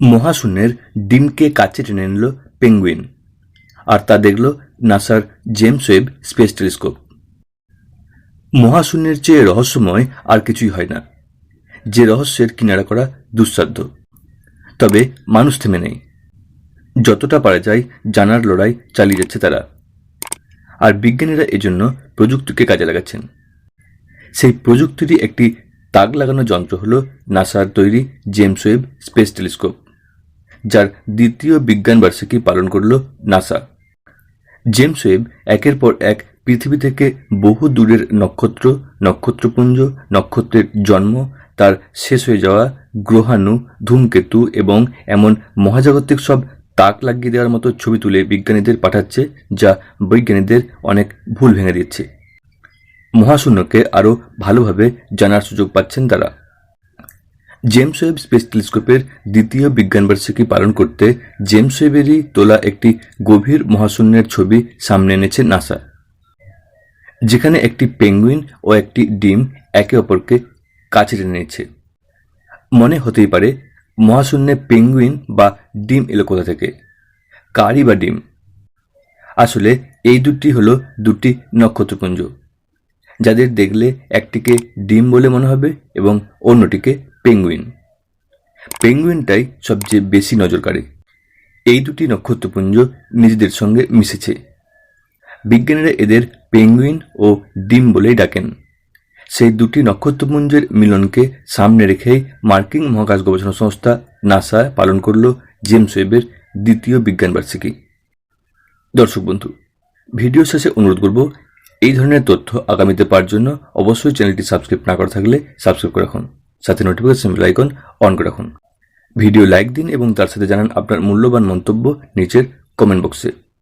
মহাশূন্যের ডিমকে কাছে টেনে নিল পেঙ্গুইন। আর তা দেখল নাসার জেমস ওয়েব স্পেস টেলিস্কোপ। মহাশূন্যের চেয়ে রহস্যময় আর কিছুই হয় না। যে রহস্যের কিনারা করা দুঃসাধ্য। তবে মানুষ থেমে নেই। যতটা পারা যায় জানার লড়াই চালিয়ে যাচ্ছে তারা। আর বিজ্ঞানীরা এজন্য প্রযুক্তিকে কাজে লাগাচ্ছেন। সেই প্রযুক্তিরই একটি তাক লাগানো যন্ত্র হল নাসার তৈরি জেমস ওয়েব স্পেস টেলিস্কোপ। যার দ্বিতীয় বিজ্ঞান বার্ষিকী পালন করল নাসা। জেমস ওয়েব একের পর এক পৃথিবী থেকে বহু দূরের নক্ষত্র, নক্ষত্রপুঞ্জ, নক্ষত্রের জন্ম, তার শেষ হয়ে যাওয়া গ্রহাণু, ধূমকেতু এবং এমন মহাজাগতিক সব তাক লাগিয়ে দেওয়ার মতো ছবি তুলে বিজ্ঞানীদের পাঠাচ্ছে, যা বৈজ্ঞানিকদের অনেক ভুল ভেঙে দিচ্ছে। মহাশূন্যকে আরও ভালোভাবে জানার সুযোগ পাচ্ছেন তারা। জেমস ওয়েব স্পেস টেলিস্কোপের দ্বিতীয় বিজ্ঞানবার্ষিকী পালন করতে জেমস ওয়েবেরই তোলা একটি গভীর মহাশূন্যের ছবি সামনে এনেছে নাসা, যেখানে একটি পেঙ্গুইন ও একটি ডিম একে অপরকে কাছে টেনে নিচ্ছে। মনে হতেই পারে, মহাশূন্যে পেঙ্গুইন বা ডিম এলো কোথা থেকে? কারি বা ডিম? আসলে এই দুটি হলো দুটি নক্ষত্রপুঞ্জ, যাদের দেখলে একটিকে ডিম বলে মনে হবে এবং অন্যটিকে পেঙ্গুইন। পেঙ্গুইনটাই সবচেয়ে বেশি নজর কাড়ে এই দুটি নক্ষত্রপুঞ্জ নিজেদের সঙ্গে মিশেছে। বিজ্ঞানীরা এদের পেঙ্গুইন ও ডিম বলেই ডাকেন। সেই দুটি নক্ষত্রপুঞ্জের মিলনকে সামনে রেখেই মার্কিন মহাকাশ গবেষণা সংস্থা নাসা পালন করল জেমস ওয়েবের দ্বিতীয় বিজ্ঞান বার্ষিকী। দর্শক বন্ধু, ভিডিও শেষে অনুরোধ করব, এই ধরনের তথ্য আগামীতে পাওয়ার জন্য অবশ্যই চ্যানেলটি সাবস্ক্রাইব না করা থাকলে সাবস্ক্রাইব করে রাখুন। সাথে নোটিফিকেশন বেল আইকন অন করে রাখুন। ভিডিও লাইক দিন এবং তার সাথে জানান আপনার মূল্যবান মন্তব্য নিচের কমেন্ট বক্সে